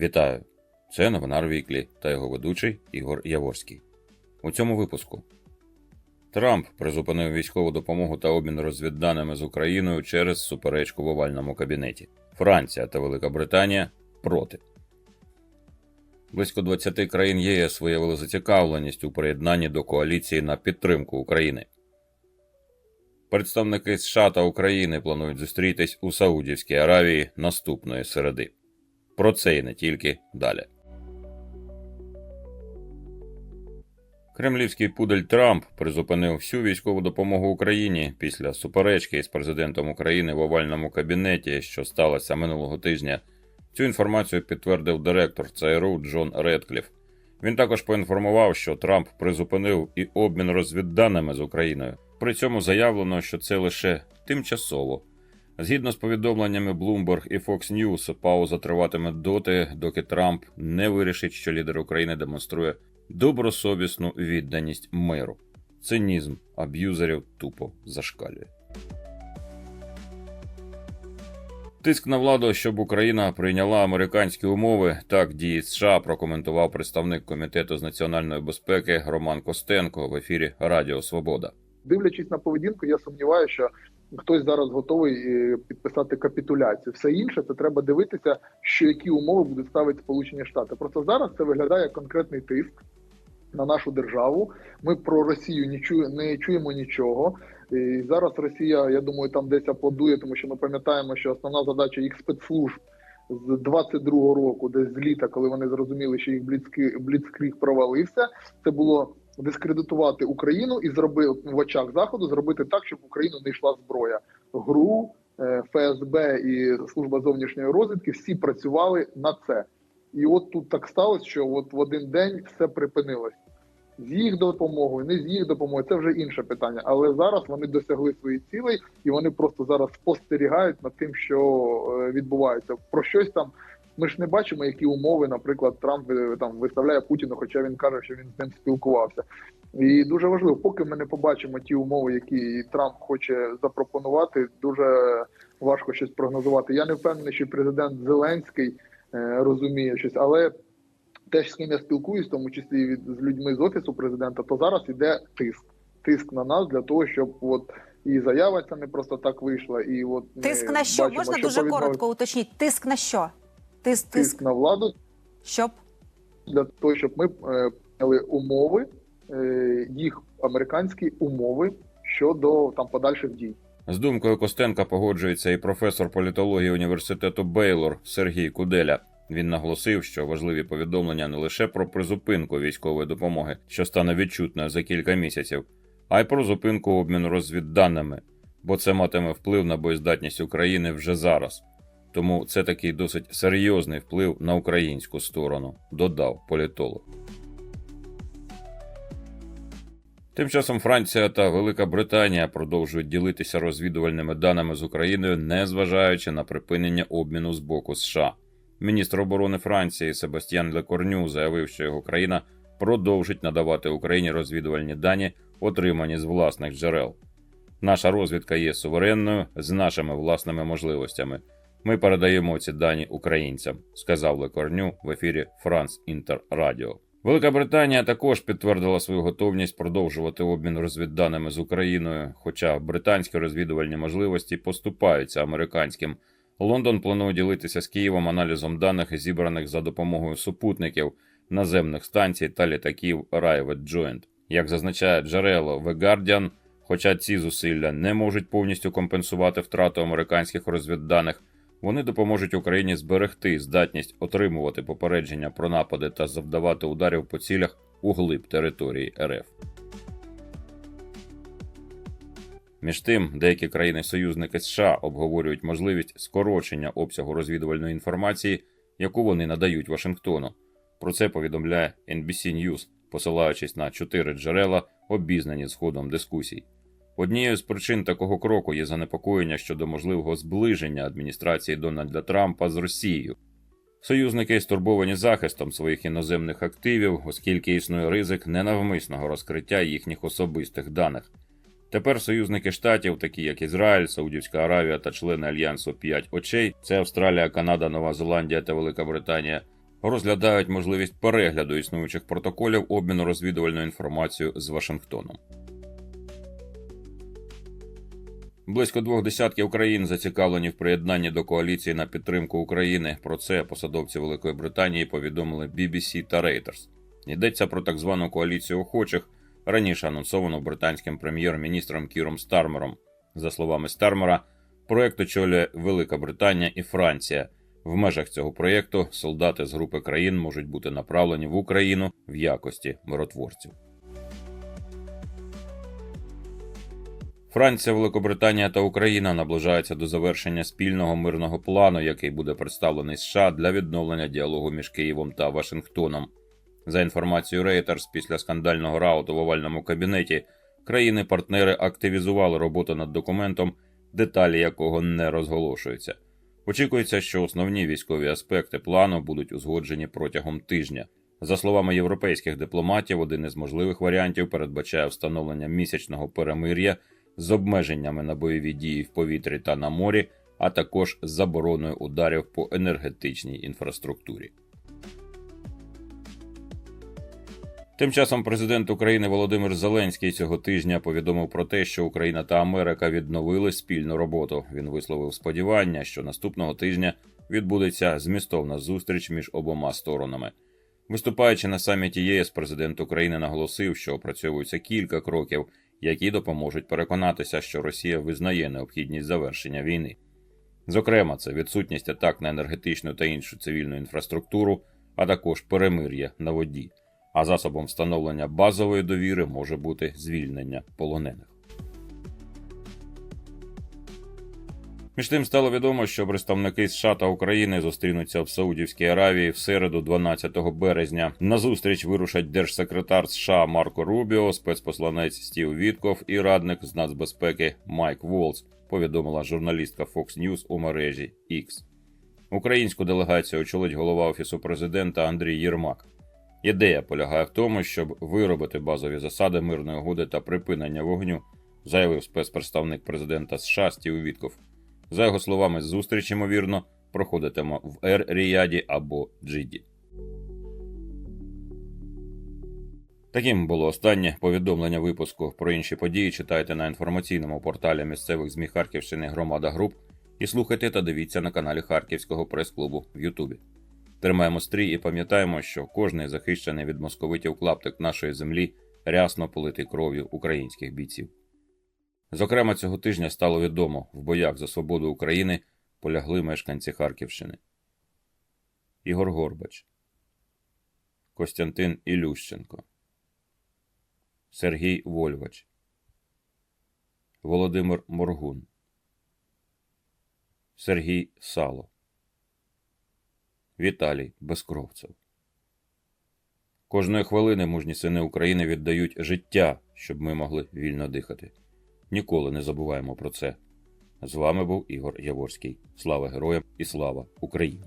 Вітаю! Це новина Віклі та його ведучий Ігор Яворський. У цьому випуску Трамп призупинив військову допомогу та обмін розвідданими з Україною через суперечку в овальному кабінеті. Франція та Велика Британія проти. Близько 20 країн ЄС виявили зацікавленість у приєднанні до коаліції на підтримку України. Представники США та України планують зустрітись у Саудівській Аравії наступної середи. Про це і не тільки далі. Кремлівський пудель Трамп призупинив всю військову допомогу Україні після суперечки із президентом України в овальному кабінеті, що сталося минулого тижня. Цю інформацію підтвердив директор ЦРУ Джон Редкліф. Він також поінформував, що Трамп призупинив і обмін розвідданими з Україною. При цьому заявлено, що це лише тимчасово. Згідно з повідомленнями Bloomberg і Fox News, пауза триватиме доти, доки Трамп не вирішить, що лідер України демонструє добросовісну відданість миру. Цинізм аб'юзерів тупо зашкалює. Тиск на владу, щоб Україна прийняла американські умови, так дії США прокоментував представник комітету з національної безпеки Роман Костенко в ефірі Радіо Свобода. Дивлячись на поведінку, я сумніваюся, що хтось зараз готовий е, підписати капітуляцію. Все інше це треба дивитися, що які умови будуть ставити Сполучені Штати. Просто зараз це виглядає як конкретний тиск на нашу державу. Ми про Росію не не чуємо нічого. І зараз Росія, я думаю, там десь аплодує, тому що ми пам'ятаємо, що основна задача їх спецслужб з 22-го року, десь з літа, коли вони зрозуміли, що їх бліцкріг провалився, це було дискредитувати Україну і зробити в очах заходу, зробити так, щоб Україну не йшла зброя. ГРУ, е, ФСБ і служба зовнішньої розвідки всі працювали на це. І от тут так сталося, що от в один день все припинилось. З їх допомогою, не з їх допомогою, це вже інше питання. Але зараз вони досягли своїх цілей, і вони просто зараз спостерігають над тим, що е, відбувається. Про щось там ми ж не бачимо, які умови, наприклад, Трамп е, там виставляє Путіну, хоча він каже, що він з ним спілкувався. І дуже важливо, поки ми не побачимо ті умови, які Трамп хоче запропонувати, дуже важко щось прогнозувати. Я не впевнений, що президент Зеленський е, розуміє щось, але теж з ким я спілкуюсь, в тому числі від з людьми з офісу президента, то зараз іде тиск. Тиск на нас для того, щоб от і заява ця не просто так вийшла, і от Тиск на що? бачимо, Можна що дуже коротко уточніть? Тиск на що? Тиск, тиск тиск, на владу щоб для того, щоб ми е, прийняли умови, е, їх американські умови щодо там подальших дій. З думкою Костенка погоджується і професор політології університету Бейлор Сергій Куделя. Він наголосив, що важливі повідомлення не лише про призупинку військової допомоги, що стане відчутною за кілька місяців, а й про зупинку обміну розвідданими, бо це матиме вплив на боєздатність України вже зараз. Тому це такий досить серйозний вплив на українську сторону, додав політолог. Тим часом Франція та Велика Британія продовжують ділитися розвідувальними даними з Україною, незважаючи на припинення обміну з боку США. Міністр оборони Франції Себастьян Лекорню заявив, що його країна продовжить надавати Україні розвідувальні дані, отримані з власних джерел. Наша розвідка є суверенною з нашими власними можливостями. Ми передаємо ці дані українцям, сказав Лекорню в ефірі France Інтер Радіо. Велика Британія також підтвердила свою готовність продовжувати обмін розвідданими з Україною, хоча британські розвідувальні можливості поступаються американським. Лондон планує ділитися з Києвом аналізом даних, зібраних за допомогою супутників, наземних станцій та літаків Private Joint. Як зазначає джерело The Guardian, хоча ці зусилля не можуть повністю компенсувати втрату американських розвідданих, вони допоможуть Україні зберегти здатність отримувати попередження про напади та завдавати ударів по цілях у глиб території РФ. Між тим, деякі країни-союзники США обговорюють можливість скорочення обсягу розвідувальної інформації, яку вони надають Вашингтону. Про це повідомляє NBC News, посилаючись на чотири джерела, обізнані з ходом дискусій. Однією з причин такого кроку є занепокоєння щодо можливого зближення адміністрації Дональда Трампа з Росією. Союзники стурбовані захистом своїх іноземних активів, оскільки існує ризик ненавмисного розкриття їхніх особистих даних. Тепер союзники штатів, такі як Ізраїль, Саудівська Аравія та члени альянсу «П'ять очей, це Австралія, Канада, Нова Зеландія та Велика Британія, розглядають можливість перегляду існуючих протоколів обміну розвідувальною інформацією з Вашингтоном. Близько двох десятків країн зацікавлені в приєднанні до коаліції на підтримку України. Про це посадовці Великої Британії повідомили BBC та Reuters. Йдеться про так звану коаліцію охочих, раніше анонсовану британським прем'єр-міністром Кіром Стармером. За словами Стармера, проект очолює Велика Британія і Франція. В межах цього проєкту солдати з групи країн можуть бути направлені в Україну в якості миротворців. Франція, Великобританія та Україна наближаються до завершення спільного мирного плану, який буде представлений США для відновлення діалогу між Києвом та Вашингтоном. За інформацією Reuters, після скандального рауту в овальному кабінеті країни-партнери активізували роботу над документом, деталі якого не розголошуються. Очікується, що основні військові аспекти плану будуть узгоджені протягом тижня. За словами європейських дипломатів, один із можливих варіантів передбачає встановлення місячного перемир'я з обмеженнями на бойові дії в повітрі та на морі, а також з забороною ударів по енергетичній інфраструктурі. Тим часом президент України Володимир Зеленський цього тижня повідомив про те, що Україна та Америка відновили спільну роботу. Він висловив сподівання, що наступного тижня відбудеться змістовна зустріч між обома сторонами. Виступаючи на саміті ЄС, президент України наголосив, що опрацьовується кілька кроків, які допоможуть переконатися, що Росія визнає необхідність завершення війни. Зокрема, це відсутність атак на енергетичну та іншу цивільну інфраструктуру, а також перемир'я на воді. А засобом встановлення базової довіри може бути звільнення полонених. Між тим стало відомо, що представники США та України зустрінуться в Саудівській Аравії в середу, 12 березня. На зустріч вирушать держсекретар США Марко Рубіо, спецпосланець Стів Вітков і радник з нацбезпеки Майк Волц, повідомила журналістка Fox News у мережі X. Українську делегацію очолить голова офісу президента Андрій Єрмак. Ідея полягає в тому, щоб виробити базові засади мирної угоди та припинення вогню, заявив спецпредставник президента США Стів Вітков. За його словами, зустріч, ймовірно, проходитиме в Ер Ріяді або Джиді. Таким було останнє повідомлення випуску. Про інші події читайте на інформаційному порталі місцевих ЗМІ Харківщини Громада Груп і слухайте та дивіться на каналі Харківського прес-клубу в Ютубі. Тримаємо стрій і пам'ятаємо, що кожний захищений від московитів клаптик нашої землі рясно политий кров'ю українських бійців. Зокрема, цього тижня стало відомо, в боях за свободу України полягли мешканці Харківщини. Ігор Горбач, Костянтин Ілющенко, Сергій Вольвач, Володимир Моргун, Сергій Сало, Віталій Безкровцев. Кожної хвилини мужні сини України віддають життя, щоб ми могли вільно дихати. Ніколи не забуваємо про це. З вами був Ігор Яворський. Слава героям і слава Україні!